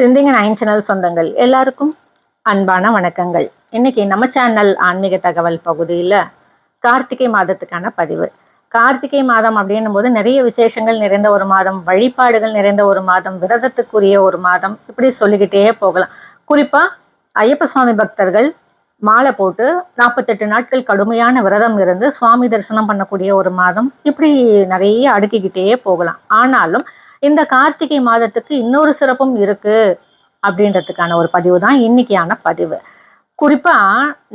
சிந்திங்க nine channel சொந்தங்கள். எல்லாருக்கும் அன்பான வணக்கங்கள். இன்னைக்கு நம்ம சேனல் ஆன்மீக தகவல் பகுதியில் கார்த்திகை மாதத்துக்கான பதிவு. கார்த்திகை மாதம் அப்படின்னும் போது நிறைய விசேஷங்கள் நிறைந்த ஒரு மாதம் வழிபாடுகள் நிறைந்த ஒரு மாதம் விரதத்துக்குரிய ஒரு மாதம் இப்படி சொல்லிக்கிட்டே போகலாம். குறிப்பா ஐயப்ப சுவாமி பக்தர்கள் மாலை போட்டு நாற்பத்தெட்டு நாட்கள் கடுமையான விரதம் இருந்து சுவாமி தரிசனம் பண்ணக்கூடிய ஒரு மாதம் இப்படி நிறைய அடுக்கிக்கிட்டே போகலாம். ஆனாலும் இந்த கார்த்திகை மாதத்துக்கு இன்னொரு சிறப்பும் இருக்கு அப்படின்றதுக்கான ஒரு பதிவு தான் இன்னைக்கான பதிவு. குறிப்பா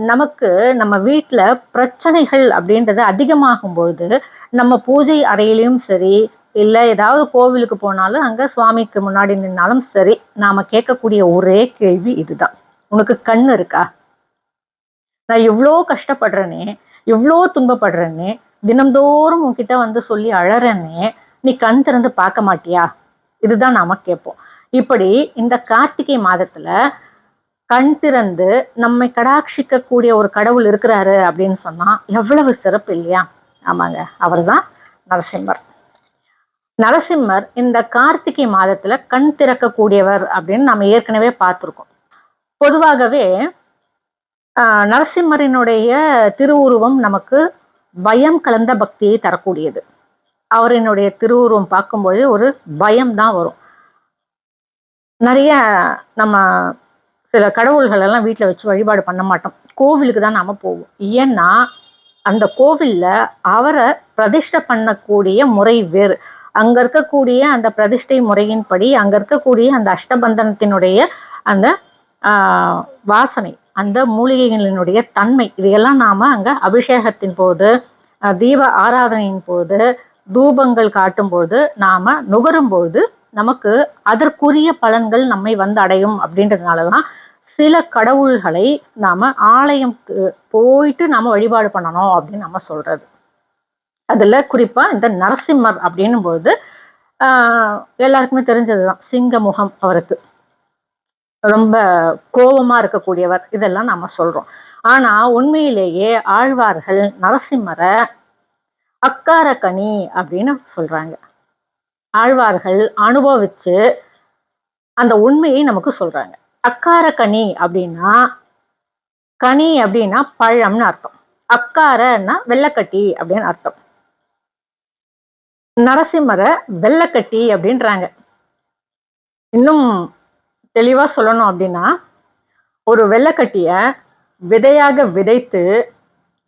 நமக்கு நம்ம வீட்டில் பிரச்சனைகள் அப்படின்றது அதிகமாகும் பொழுது நம்ம பூஜை அறையிலையும் சரி இல்லை ஏதாவது கோவிலுக்கு போனாலும் அங்கே சுவாமிக்கு முன்னாடி நின்னாலும் சரி நாம கேட்கக்கூடிய ஒரே கேள்வி இதுதான். உனக்கு கண் இருக்கா? நான் எவ்வளோ கஷ்டப்படுறேனே எவ்வளோ துன்பப்படுறேனே தினம்தோறும் உன்கிட்ட வந்து சொல்லி அழறேனே நீ கண் திறந்து பார்க்க மாட்டியா? இதுதான் நாம கேட்போம். இப்படி இந்த கார்த்திகை மாதத்துல கண் திறந்து நம்மை கடாட்சிக்க கூடிய ஒரு கடவுள் இருக்கிறாரு அப்படின்னு சொன்னா எவ்வளவு சிறப்பு இல்லையா? ஆமாங்க அவர்தான் நரசிம்மர். நரசிம்மர் இந்த கார்த்திகை மாதத்துல கண் திறக்கக்கூடியவர் அப்படின்னு நம்ம ஏற்கனவே பார்த்துருக்கோம். பொதுவாகவே ஆஹ், நரசிம்மரினுடைய திருவுருவம் நமக்கு பயம் கலந்த பக்தியை தரக்கூடியது. அவரினுடைய திருவுருவம் பார்க்கும்போது ஒரு பயம் தான் வரும். நிறைய நம்ம சில கடவுள்கள் எல்லாம் வீட்டில் வச்சு வழிபாடு பண்ண மாட்டோம். கோவிலுக்கு தான் நாம போவோம். ஏன்னா அந்த கோவில்ல அவரை பிரதிஷ்டை பண்ணக்கூடிய முறை வேறு. அங்க இருக்கக்கூடிய அந்த பிரதிஷ்டை முறையின்படி அங்க இருக்கக்கூடிய அந்த அஷ்டபந்தனத்தினுடைய அந்த ஆஹ், வாசனை அந்த மூலிகைகளினுடைய தன்மை இதையெல்லாம் நாம அங்க அபிஷேகத்தின் போது தீப ஆராதனையின் போது தூபங்கள் காட்டும்போது நாம நுகரும் போது நமக்கு அதற்குரிய பலன்கள் நம்மை வந்து அடையும் அப்படின்றதுனால தான் சில கடவுள்களை நாம ஆலயம் போயிட்டு நாம வழிபாடு பண்ணணும் அப்படின்னு நம்ம சொல்றது. அதில் குறிப்பாக இந்த நரசிம்மர் அப்படின்னும் போது ஆஹ், எல்லாருக்குமே தெரிஞ்சதுதான் சிங்க முகம் அவருக்கு. ரொம்ப கோபமாக இருக்கக்கூடியவர் இதெல்லாம் நம்ம சொல்றோம். ஆனால் உண்மையிலேயே ஆழ்வார்கள் நரசிம்மரை அக்காரக்கனி அப்படின்னு சொல்கிறாங்க ஆழ்வார்கள் அனுபவித்து அந்த உண்மையை நமக்கு சொல்றாங்க. அக்காரக்கனி அப்படின்னா கனி அப்படின்னா பழம்னு அர்த்தம். அக்காரன்னா வெள்ளக்கட்டி அப்படின்னு அர்த்தம். நரசிம்மரை வெள்ளக்கட்டி அப்படின்றாங்க. இன்னும் தெளிவாக சொல்லணும் அப்படின்னா ஒரு வெள்ளக்கட்டியை விதையாக விதைத்து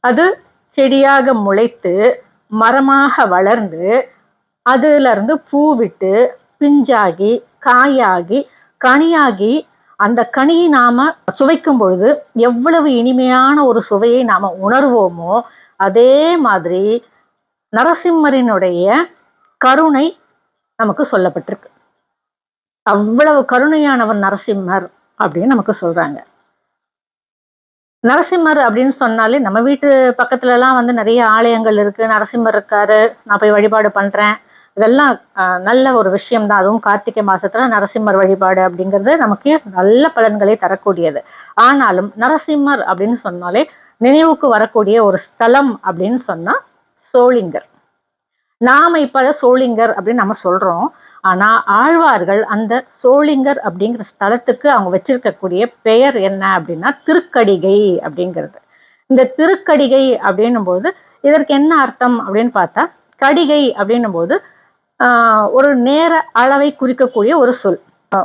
அது செடியாக முளைத்து மரமாக வளர்ந்து அதுலேருந்து பூ விட்டு பிஞ்சாகி காயாகி கனியாகி அந்த கனியை நாம் சுவைக்கும் பொழுது எவ்வளவு இனிமையான ஒரு சுவையை நாம் உணர்வோமோ அதே மாதிரி நரசிம்மரினுடைய கருணை நமக்கு சொல்லப்பட்டிருக்கு. அவ்வளவு கருணையானவர் நரசிம்மர் அப்படின்னு நமக்கு சொல்கிறாங்க நரசிம்மர் அப்படின்னு சொன்னாலே நம்ம வீட்டு பக்கத்துல எல்லாம் வந்து நிறைய ஆலயங்கள் இருக்கு. நரசிம்மர் இருக்காரு. நான் போய் வழிபாடு பண்றேன். இதெல்லாம் நல்ல ஒரு விஷயம் தான் அதுவும் கார்த்திகை மாசத்துல நரசிம்மர் வழிபாடு அப்படிங்கிறது நமக்கு நல்ல பலன்களை தரக்கூடியது. ஆனாலும் நரசிம்மர் அப்படின்னு சொன்னாலே நினைவுக்கு வரக்கூடிய ஒரு ஸ்தலம் அப்படின்னு சொன்னா சோளிங்கர் நாம இப்ப சோளிங்கர் அப்படின்னு நம்ம சொல்றோம். ஆனால் ஆழ்வார்கள் அந்த சோளிங்கர் அப்படிங்கிற ஸ்தலத்துக்கு அவங்க வச்சிருக்கக்கூடிய பெயர் என்ன அப்படின்னா திருக்கடிகை அப்படிங்கிறது. இந்த திருக்கடிகை அப்படின்னும் போது இதற்கு என்ன அர்த்தம் அப்படின்னு பார்த்தா கடிகை அப்படின்னும் போது ஆஹ், ஒரு நேர அளவை குறிக்கக்கூடிய ஒரு சொல்.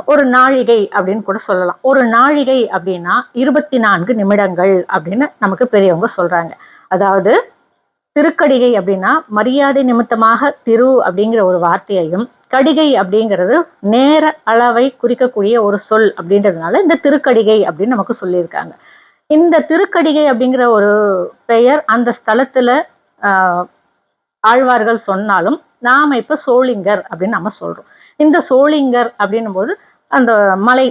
ஒரு நாழிகை அப்படின்னு கூட சொல்லலாம். ஒரு நாழிகை அப்படின்னா இருபத்தி நான்கு நிமிடங்கள் அப்படின்னு நமக்கு பெரியவங்க சொல்றாங்க. அதாவது திருக்கடிகை அப்படின்னா மரியாதை நிமித்தமாக திரு அப்படிங்கிற ஒரு வார்த்தையையும் கடிகை அப்படிங்கிறது நேர அளவை குறிக்கக்கூடிய ஒரு சொல் அப்படின்றதுனால இந்த திருக்கடிகை அப்படின்னு நமக்கு சொல்லியிருக்காங்க. இந்த திருக்கடிகை அப்படிங்கிற ஒரு பெயர் அந்த ஸ்தலத்துல ஆழ்வார்கள் சொன்னாலும் நாம இப்ப சோளிங்கர் அப்படின்னு நம்ம சொல்றோம். இந்த சோளிங்கர் அப்படின்னும் போது அந்த மலை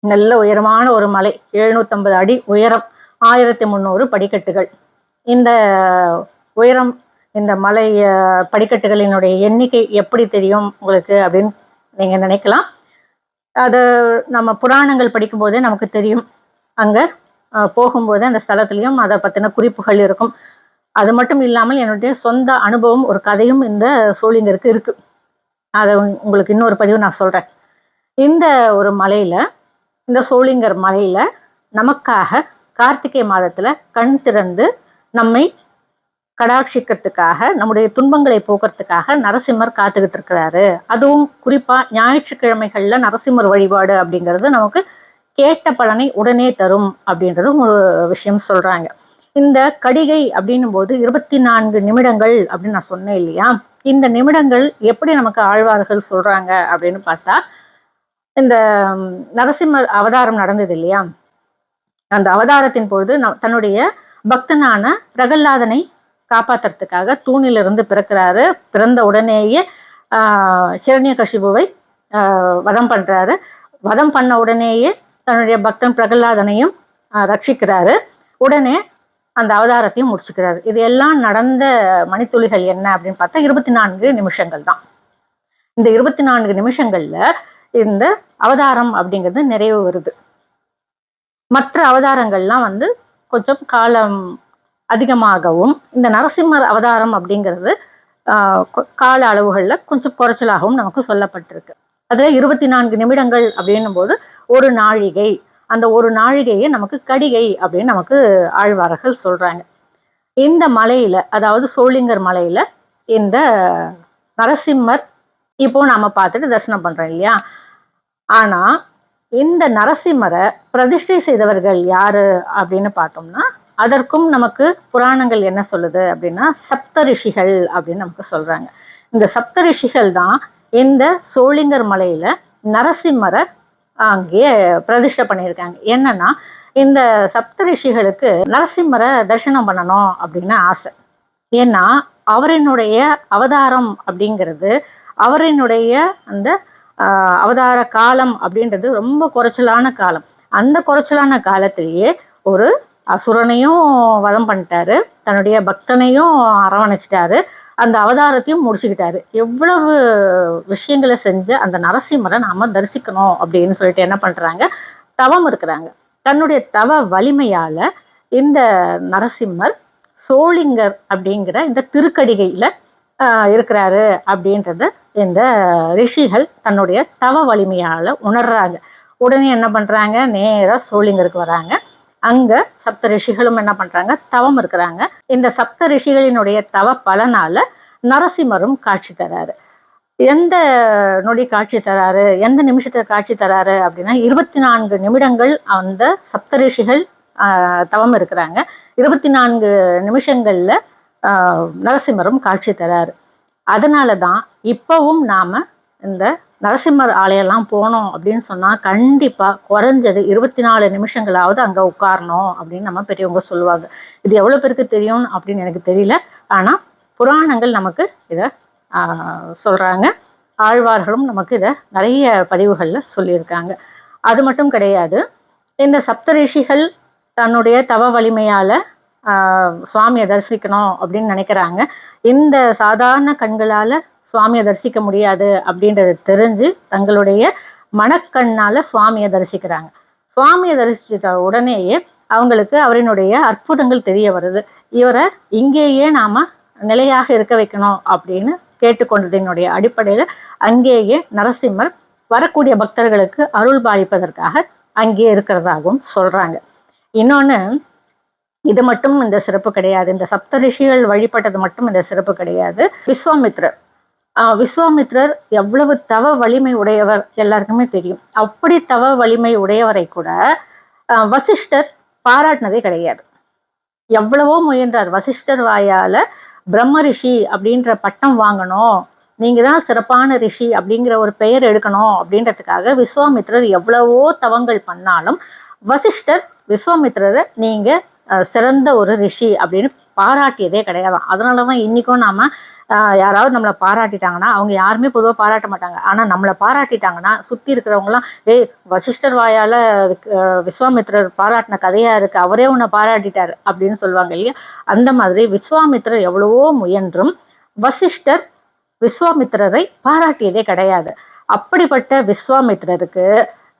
நல்ல உயரமான ஒரு மலை எழுநூத்தம்பது அடி உயரம் ஆயிரத்தி முந்நூறு படிக்கட்டுகள். இந்த உயரம் இந்த மலை படிக்கட்டுகளினுடைய எண்ணிக்கை எப்படி தெரியும் உங்களுக்கு அப்படின்னு நீங்கள் நினைக்கலாம். அது நம்ம புராணங்கள் படிக்கும்போதே நமக்கு தெரியும். அங்கே போகும்போது அந்த ஸ்தலத்துலேயும் அதை பற்றின குறிப்புகள் இருக்கும். அது மட்டும் இல்லாமல் என்னுடைய சொந்த அனுபவம் ஒரு கதையும் இந்த சோழிங்கருக்கு இருக்குது அதை உங்களுக்கு இன்னொரு பதிவு நான் சொல்கிறேன் இந்த ஒரு மலையில் இந்த சோழிங்கர் மலையில் நமக்காக கார்த்திகை மாதத்தில் கண் திறந்து நம்மை கடாட்சிக்கிறதுக்காக நம்முடைய துன்பங்களை போக்குறதுக்காக நரசிம்மர் காத்துக்கிட்டு இருக்கிறாரு. அதுவும் குறிப்பா ஞாயிற்றுக்கிழமைகள்ல நரசிம்மர் வழிபாடு அப்படிங்கிறது நமக்கு கேட்ட பலனை உடனே தரும் அப்படின்றதும் ஒரு விஷயம் சொல்றாங்க. இந்த கடிகை அப்படின்னும் போது இருபத்தி நான்கு நிமிடங்கள் அப்படின்னு நான் சொன்னேன் இல்லையா? இந்த நிமிடங்கள் எப்படி நமக்கு ஆழ்வார்கள் சொல்றாங்க அப்படின்னு பார்த்தா இந்த நரசிம்மர் அவதாரம் நடந்தது இல்லையா? அந்த அவதாரத்தின் பொழுது தன்னுடைய பக்தனான பிரகல்லாதனை காப்பாத்துறதுக்காக தூணிலிருந்து பிறக்கிறாரு. பிறந்த உடனேயே ஆஹ், ஹிரண்யகசிபுவை ஆஹ், வதம் பண்றாரு. வதம் பண்ண உடனேயே தன்னுடைய பக்தன் பிரகல்லாதனையும் ஆஹ், ரட்சிக்கிறாரு. உடனே அந்த அவதாரத்தையும் முடிச்சுக்கிறாரு. இது எல்லாம் நடந்த மணித்துளிகள் என்ன அப்படின்னு பார்த்தா இருபத்தி நான்கு நிமிஷங்கள் தான். இந்த இருபத்தி நான்கு நிமிஷங்கள்ல இந்த அவதாரம் அப்படிங்கிறது நிறைவு வருது. மற்ற அவதாரங்கள்லாம் வந்து கொஞ்சம் காலம் அதிகமாகவும் இந்த நரசிம்மர் அவதாரம் அப்படிங்கிறது கால அளவுகளில் கொஞ்சம் குறைச்சலாகவும் நமக்கு சொல்லப்பட்டிருக்கு. அதில் இருபத்தி நான்கு நிமிடங்கள் அப்படின்னும் போது ஒரு நாழிகை. அந்த ஒரு நாழிகையை நமக்கு கடிகை அப்படின்னு நமக்கு ஆழ்வார்கள் சொல்கிறாங்க இந்த மலையில் அதாவது சோளிங்கர் மலையில் இந்த நரசிம்மர் இப்போ நாம் பார்த்துட்டு தரிசனம் பண்ணுறோம் இல்லையா? ஆனால் இந்த நரசிம்மரை பிரதிஷ்டை செய்தவர்கள் யார் அப்படின்னு பார்த்தோம்னா அதற்கும் நமக்கு புராணங்கள் என்ன சொல்லுது அப்படின்னா சப்த ரிஷிகள் அப்படின்னு நமக்கு சொல்றாங்க. இந்த சப்த ரிஷிகள் தான் இந்த சோளிங்கர் மலையில நரசிம்மரை அங்கே பிரதிஷ்டை பண்ணியிருக்காங்க. என்னன்னா இந்த சப்த ரிஷிகளுக்கு நரசிம்மரை தரிசனம் பண்ணணும் அப்படின்னு ஆசை. ஏன்னா அவரினுடைய அவதாரம் அப்படிங்கிறது அவரினுடைய அந்த ஆஹ், அவதார காலம் அப்படின்றது ரொம்ப குறைச்சலான காலம். அந்த குறைச்சலான காலத்திலேயே ஒரு அசுரனையும் வதம் பண்ணிட்டாரு. தன்னுடைய பக்தனையும் அரவணைச்சிட்டாரு. அந்த அவதாரத்தையும் முடிச்சுக்கிட்டாரு. எவ்வளவு விஷயங்களை செஞ்ச அந்த நரசிம்மரை நாம தரிசிக்கணும் அப்படின்னு சொல்லிட்டு என்ன பண்றாங்க? தவம் இருக்கிறாங்க. தன்னுடைய தவ வலிமையால இந்த நரசிம்மர் சோளிங்கர் அப்படிங்கிற இந்த திருக்கடிகையில இருக்கிறாரு அப்படின்றத இந்த ரிஷிகள் தன்னுடைய தவ வலிமையால உணர்றாங்க. உடனே என்ன பண்றாங்க? நேராக சோளிங்கருக்கு வராங்க. அங்க சப்த ரிஷிகளும் என்ன பண்றாங்க? தவம் இருக்கிறாங்க. இந்த சப்த ரிஷிகளினுடைய தவ பலனால நரசிம்மரும் காட்சி தராரு. எந்த நொடி காட்சி தராரு? எந்த நிமிஷத்துல காட்சி தராரு? அப்படின்னா இருபத்தி நான்கு நிமிடங்கள் அந்த சப்தரிஷிகள் ஆஹ், தவம் இருக்கிறாங்க. இருபத்தி நான்கு நிமிஷங்கள்ல ஆஹ், நரசிம்மரும் காட்சி தராரு. அதனால தான் இப்பவும் நாம இந்த நரசிம்மர் ஆலயம்லாம் போனோம் அப்படின்னு சொன்னால் கண்டிப்பாக குறைஞ்சது இருபத்தி நாலு நிமிஷங்களாவது அங்கே உட்காரணும் அப்படின்னு நம்ம பெரியவங்க சொல்லுவாங்க. இது எவ்வளோ பேருக்கு தெரியும் அப்படின்னு எனக்கு தெரியல. ஆனால் புராணங்கள் நமக்கு இதை சொல்கிறாங்க ஆழ்வார்களும் நமக்கு இதை நிறைய பதிவுகளில் சொல்லியிருக்காங்க. அது மட்டும் கிடையாது. இந்த சப்தரிஷிகள் தன்னுடைய தவ வலிமையால் சுவாமியை தரிசிக்கணும் அப்படின்னு நினைக்கிறாங்க. இந்த சாதாரண கண்களால் சுவாமியை தரிசிக்க முடியாது அப்படின்றத தெரிஞ்சு தங்களுடைய மனக்கண்ணால் சுவாமியை தரிசிக்கிறாங்க. சுவாமியை தரிசித்த உடனேயே அவங்களுக்கு அவரினுடைய அற்புதங்கள் தெரிய வருது. இவரை இங்கேயே நாம் நிலையாக இருக்க வைக்கணும் அப்படின்னு கேட்டுக்கொண்டதினுடைய அடிப்படையில் அங்கேயே நரசிம்மர் வரக்கூடிய பக்தர்களுக்கு அருள் பாலிப்பதற்காக அங்கே இருக்கிறதாகவும் சொல்கிறாங்க இன்னொன்று இது மட்டும் இந்த சிறப்பு கிடையாது. இந்த சப்த ரிஷிகள் வழிபட்டது மட்டும் இந்த சிறப்பு கிடையாது. விஸ்வாமித்ரர் விஸ்வாமித்ரர் எவ்வளவு தவ வலிமை உடையவர் எல்லாருக்குமே தெரியும். அப்படி தவ வலிமை உடையவரை கூட வசிஷ்டர் பாராட்டினதே கிடையாது. எவ்வளவோ முயன்றார். வசிஷ்டர் வாயால பிரம்ம ரிஷி அப்படின்ற பட்டம் வாங்கணும். நீங்க தான் சிறப்பான ரிஷி அப்படிங்கிற ஒரு பெயர் எடுக்கணும் அப்படின்றதுக்காக விஸ்வாமித்ரர் எவ்வளவோ தவங்கள் பண்ணாலும் வசிஷ்டர் விஸ்வாமித்ரரை நீங்க சிறந்த ஒரு ரிஷி அப்படின்னு பாராட்டியதே கிடையாது. அதனால தான் இன்னைக்கும் நாம யாராவது நம்மளை பாராட்டிட்டாங்கன்னா அவங்க யாருமே பொதுவாக பாராட்ட மாட்டாங்க. ஆனால் நம்மளை பாராட்டிட்டாங்கன்னா சுற்றி இருக்கிறவங்களாம் ஏய் வசிஷ்டர் வாயால் விஸ்வாமித்ரர் பாராட்டின கதையாக இருக்கு. அவரே உன்னை பாராட்டிட்டார். அப்படின்னு சொல்லுவாங்க இல்லையா? அந்த மாதிரி விஸ்வாமித்ரர் எவ்வளவோ முயன்றும் வசிஷ்டர் விஸ்வாமித்திரரை பாராட்டியதே கிடையாது. அப்படிப்பட்ட விஸ்வாமித்திரருக்கு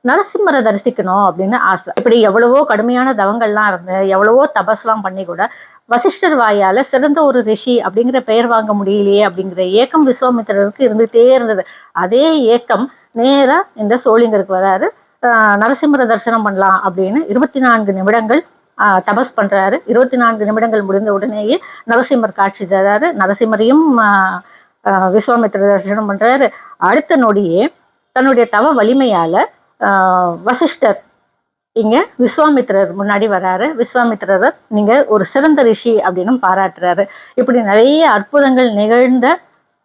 நரசிம்மரை தரிசிக்கணும் அப்படின்னு ஆசை. இப்படி எவ்வளவோ கடுமையான தவங்கள்லாம் இருந்து எவ்வளவோ தபஸ்லாம் பண்ணி கூட வசிஷ்டர் வாயால சிறந்த ஒரு ரிஷி அப்படிங்கிற பெயர் வாங்க முடியலையே அப்படிங்கிற ஏக்கம் விஸ்வாமித்திரருக்கு இருந்துகிட்டே இருந்தது. அதே ஏக்கம் நேரா இந்த சோழிங்கருக்கு வராரு. ஆஹ் தரிசனம் பண்ணலாம் அப்படின்னு இருபத்தி நான்கு நிமிடங்கள் ஆஹ் தபஸ் பண்றாரு. இருபத்தி நான்கு நிமிடங்கள் முடிந்த உடனேயே நரசிம்மர் காட்சி தராரு. நரசிம்மரையும் ஆஹ் விஸ்வாமித்திர தரிசனம் பண்றாரு. அடுத்த நொடியே தன்னுடைய தவ வலிமையால வசிஷ்டர் இங்க விஸ்வாமித்திரர் முன்னாடி வராரு. விஸ்வாமித்ரர் நீங்க ஒரு சிறந்த ரிஷி அப்படின்னு பாராட்டுறாரு. இப்படி நிறைய அற்புதங்கள் நிகழ்ந்த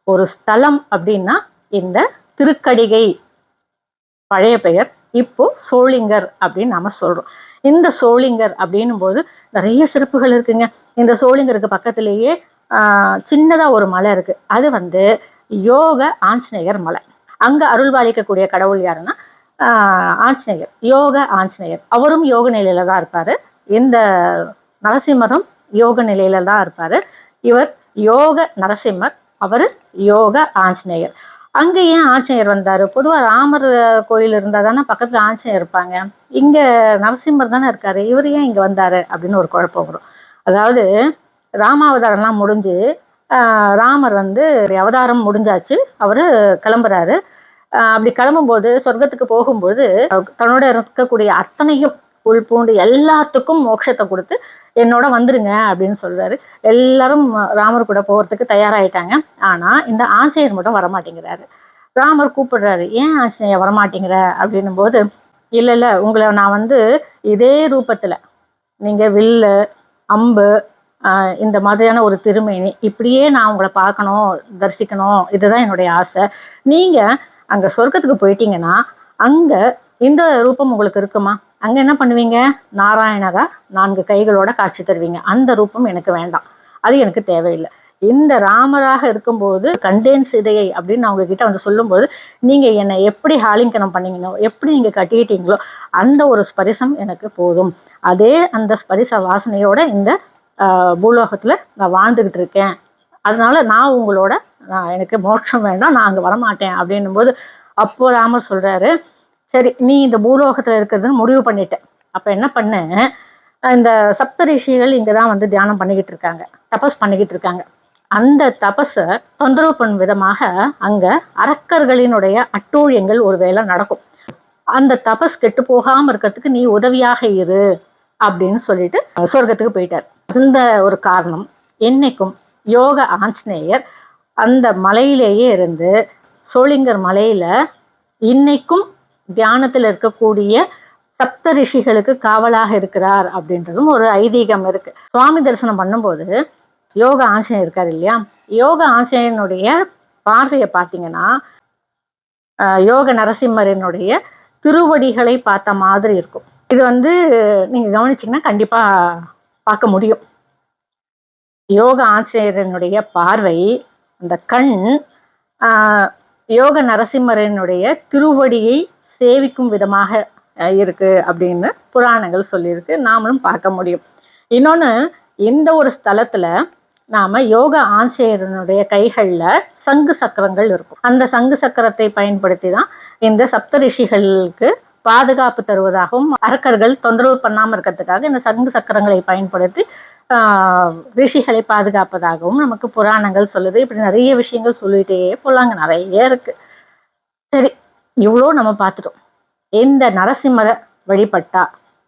ஒரு ஸ்தலம் அப்படின்னா இந்த திருக்கடிகை பழைய பெயர். இப்போ சோளிங்கர் அப்படின்னு நாம சொல்றோம். இந்த சோளிங்கர் அப்படின்னும் போது நிறைய சிறப்புகள் இருக்குங்க. இந்த சோளிங்கருக்கு பக்கத்திலேயே ஆஹ், சின்னதா ஒரு மலை இருக்கு. அது வந்து யோக ஆஞ்சநேயர் மலை. அங்க அருள்பாலிக்கக்கூடிய கடவுள் யாருன்னா ஆஞ்சநேயர் யோக ஆஞ்சநேயர். அவரும் யோக நிலையில தான் இருப்பார். இந்த நரசிம்மரும் யோக நிலையில தான் இருப்பார். இவர் யோக நரசிம்மர் அவர் யோக ஆஞ்சநேயர். அங்கே ஏன் ஆஞ்சநேயர் வந்தார்? பொதுவாக ராமர் கோயில் இருந்தால் தானே பக்கத்தில் ஆஞ்சநேயர் இருப்பாங்க. இங்கே நரசிம்மர் தானே இருக்கார். இவர் ஏன் இங்கே வந்தார்? அப்படின்னு ஒரு குழப்பம் வரும். அதாவது ராமாவதாரம்லாம் முடிஞ்சு ராமர் வந்து அவதாரம் முடிஞ்சாச்சு. அவர் கிளம்புறாரு. அப்படி கிளம்பும்போது சொர்க்கத்துக்கு போகும்போது தன்னோட இருக்கக்கூடிய அத்தனையும் உள் பூண்டு எல்லாத்துக்கும் மோட்சத்தை கொடுத்து என்னோட வந்துருங்க அப்படின்னு சொல்றாரு. எல்லாரும் ராமர் கூட போகிறதுக்கு தயாராகிட்டாங்க ஆனா இந்த ஆஞ்சநேயர் மட்டும் வரமாட்டேங்கிறாரு. ராமர் கூப்பிடுறாரு ஏன் ஆஞ்சநேயர் வரமாட்டேங்கிற? அப்படின்னும் போது இல்லை இல்லை உங்களை நான் வந்து இதே ரூபத்தில் நீங்கள் வில்லு அம்பு இந்த மாதிரியான ஒரு திருமேனி இப்படியே நான் உங்களை பார்க்கணும் தரிசிக்கணும் இதுதான் என்னுடைய ஆசை. நீங்கள் அங்க சொர்க்கத்துக்கு போயிட்டீங்கன்னா அங்க இந்த ரூபம் உங்களுக்கு இருக்குமா? அங்க என்ன பண்ணுவீங்க? நாராயணரா நான்கு கைகளோட காட்சி தருவீங்க. அந்த ரூபம் எனக்கு வேண்டாம். அது எனக்கு தேவையில்லை. இந்த ராமராக இருக்கும்போது கண்டேன் சிதையை அப்படின்னு அவங்க கிட்ட வந்து சொல்லும்போது நீங்க என்னை எப்படி ஹாலிங்கனம் பண்ணீங்களோ எப்படி நீங்க கட்டிக்கிட்டீங்களோ அந்த ஒரு ஸ்பரிசம் எனக்கு போதும். அதே அந்த ஸ்பரிச வாசனையோட இந்த பூலோகத்தில் பூலோகத்துல நான் வாழ்ந்துகிட்டு இருக்கேன். அதனால நான் உங்களோட நான் எனக்கு மோட்சம் வேண்டாம் நான் அங்க வரமாட்டேன் அப்படின்னும் போது அப்போ ராமர் சொல்றாரு சரி நீ இந்த பூலோகத்தில் இருக்கிறதுன்னு முடிவு பண்ணிட்டேன். அப்ப என்ன பண்ண? இந்த சப்த ரிஷிகள் தான் வந்து தியானம் பண்ணிக்கிட்டு இருக்காங்க தபஸ் பண்ணிக்கிட்டு இருக்காங்க. அந்த தபஸை தொந்தரவு பண்ணும் விதமாக அங்க அரக்கர்களினுடைய அட்டூழியங்கள் ஒருவேளை நடக்கும். அந்த தபஸ் கெட்டு போகாமல் இருக்கிறதுக்கு நீ உதவியாக இரு அப்படின்னு சொல்லிட்டு சொர்க்கத்துக்கு போயிட்டார். இந்த ஒரு காரணம். என்னைக்கும் யோக ஆஞ்சநேயர் அந்த மலையிலேயே இருந்து சோளிங்கர் மலையில் இன்னைக்கும் தியானத்தில் இருக்கக்கூடிய சப்த ரிஷிகளுக்கு காவலாக இருக்கிறார் அப்படின்றதும் ஒரு ஐதீகம் இருக்கு. சுவாமி தரிசனம் பண்ணும்போது யோக ஆஞ்சநேயர் இருக்கார் இல்லையா? யோக ஆஞ்சநேயனுடைய பார்வையை பார்த்தீங்கன்னா யோக நரசிம்மரனுடைய திருவடிகளை பார்த்த மாதிரி இருக்கும். இது வந்து நீங்கள் கவனிச்சிங்கன்னா கண்டிப்பாக பார்க்க முடியும். யோக ஆசிரியரனுடைய பார்வை அந்த கண் ஆஹ், யோக நரசிம்மரனுடைய திருவடியை சேவிக்கும் விதமாக இருக்கு அப்படின்னு புராணங்கள் சொல்லியிருக்கு. நாமளும் பார்க்க முடியும். இன்னொன்று இந்த ஒரு ஸ்தலத்துல நாம யோக ஆஞ்சநேயரனுடைய கைகளில் சங்கு சக்கரங்கள் இருக்கும். அந்த சங்கு சக்கரத்தை பயன்படுத்தி தான் இந்த சப்த ரிஷிகளுக்கு பாதுகாப்பு தருவதாகவும் அரக்கர்கள் தொந்தரவு பண்ணாமல் இருக்கிறதுக்காக இந்த சங்கு சக்கரங்களை பயன்படுத்தி ரிஷிகளை பாதுகாப்பதாகவும் நமக்கு புராணங்கள் சொல்லுது. இப்படி நிறைய விஷயங்கள் சொல்லிட்டே போலாங்க. நிறைய இருக்கு. சரி இவ்வளோ நம்ம பார்த்துட்டோம். இந்த நரசிம்மரை வழிபட்டா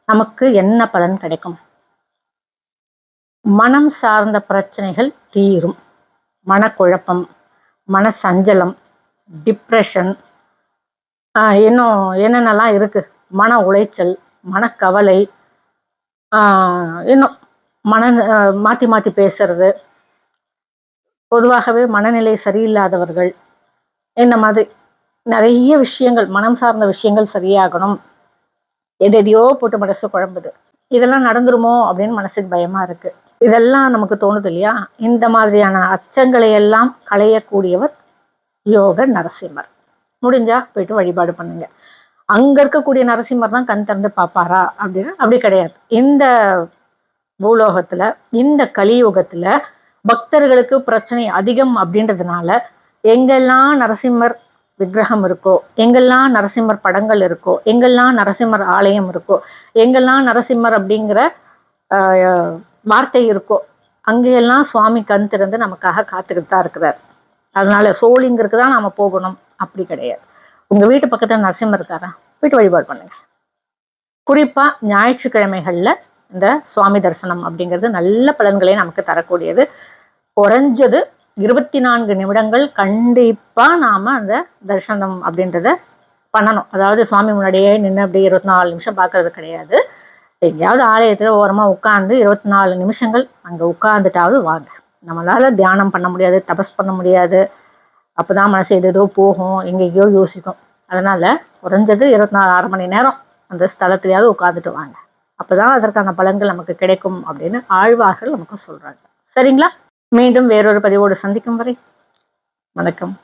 நமக்கு என்ன பலன் கிடைக்கும்? மனம் சார்ந்த பிரச்சனைகள் தீரும். மனக்குழப்பம் மன சஞ்சலம் டிப்ரெஷன் இன்னும் என்னென்னலாம் இருக்கு? மன உளைச்சல் மனக்கவலை இன்னும் மன மாற்றி மாத்தி பேசுறது. பொதுவாகவே மனநிலை சரியில்லாதவர்கள் இந்த மாதிரி நிறைய விஷயங்கள் மனம் சார்ந்த விஷயங்கள் சரியாகணும். எதெதையோ எதையோ போட்டு மனசு குழம்புது. இதெல்லாம் நடந்துருமோ அப்படின்னு மனசுக்கு பயமா இருக்கு. இதெல்லாம் நமக்கு தோணுது இல்லையா? இந்த மாதிரியான அச்சங்களை எல்லாம் களையக்கூடியவர் யோக நரசிம்மர். முடிஞ்சா போயிட்டு வழிபாடு பண்ணுங்க. அங்க இருக்கக்கூடிய நரசிம்மர் தான் கண் திறந்து பார்ப்பாரா அப்படின்னு? அப்படி கிடையாது. இந்த பூலோகத்துல இந்த கலியுகத்துல பக்தர்களுக்கு பிரச்சனை அதிகம் அப்படின்றதுனால எங்கெல்லாம் நரசிம்மர் விக்கிரகம் இருக்கோ எங்கெல்லாம் நரசிம்மர் படங்கள் இருக்கோ எங்கெல்லாம் நரசிம்மர் ஆலயம் இருக்கோ எங்கெல்லாம் நரசிம்மர் அப்படிங்கிற வார்த்தை இருக்கோ அங்கெல்லாம் சுவாமி கண் திறந்து நமக்காக காத்துக்கிட்டு தான் இருக்கிறார். அதனால சோழிங்கிறதுக்கு தான் நாம போகணும். அப்படி கிடையாது. உங்க வீட்டு பக்கத்துல நரசிம்மர் இருக்காரா? வீட்டு வழிபாடு பண்ணுங்க. குறிப்பா ஞாயிற்றுக்கிழமைகள்ல இந்த சுவாமி தரிசனம் அப்படிங்கிறது நல்ல பலன்களை நமக்கு தரக்கூடியது. குறைஞ்சது இருபத்தி நான்கு நிமிடங்கள் கண்டிப்பாக நாம் அந்த தரிசனம் அப்படின்றத பண்ணணும். அதாவது சுவாமி முன்னாடியே நின்று அப்படியே இருபத்தி நாலு நிமிஷம் பார்க்கறது கிடையாது. எங்கேயாவது ஆலயத்தில் ஓரமாக உட்காந்து இருபத்தி நாலு நிமிஷங்கள் அங்கே உட்காந்துட்டாவது வாங்க. நம்மளால் தியானம் பண்ண முடியாது தபஸ் பண்ண முடியாது. அப்போ தான் மனசு எதோ போகும் எங்கெங்கேயோ யோசிக்கும். அதனால் குறைஞ்சது இருபத்தி நாலு அரை மணி நேரம் அந்த ஸ்தலத்துலையாவது உட்காந்துட்டு வாங்க. அப்போதான் அதற்கான பலன்கள் நமக்கு கிடைக்கும் அப்படின்னு ஆழ்வார்கள் நமக்கு சொல்றாங்க. சரிங்களா? மீண்டும் வேறொரு பதிவோடு சந்திக்கும் வரை வணக்கம்.